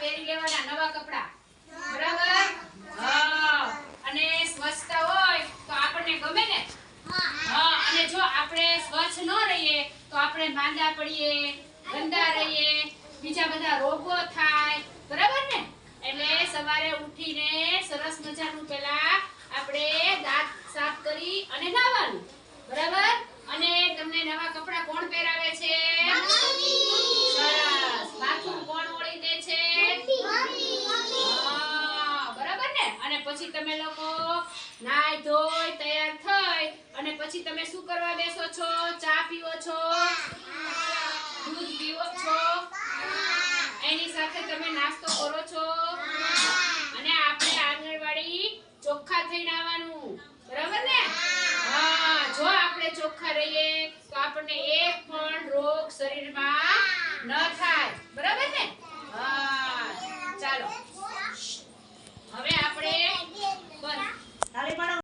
પહેરી લેવાના, નવા કપડા. બરાબર? હા, અને સ્વચ્છતા હોય તો આપણને ગમે ને? હા, અને જો આપણે સ્વચ્છ ન રહીએ તો આપણે માંદા પડીએ, ગંદા રહીએ બીજા બધા રોગો થાય. બરાબર ને? એટલે સવારે ઉઠીને સરસ મજાનું પેલા આપણે દાંત સાફ કરી અને નાવાનું. બરાબર? અને તમને નવા કપડા કોણ પહેરાવે છે? સરસ. બાથરૂમ કોણ ઓળી દે છે? બરાબર ને? અને પછી તમે લોકો નાય ધોઈ તૈયાર થઈ અને પછી તમે શું કરવા બેસો છો? ચા પીવો છો દૂધ પીવો છો એની સાથે તમે નાસ્તો કરો છો? અને આપણે આંગણવાડી ચોખ્ખા થઈને આવવાનું. બરાબર ને? હા જો આપણે ચોખ્ખા રહીએ તો આપણને એક પણ રોગ શરીરમાં ન થાય.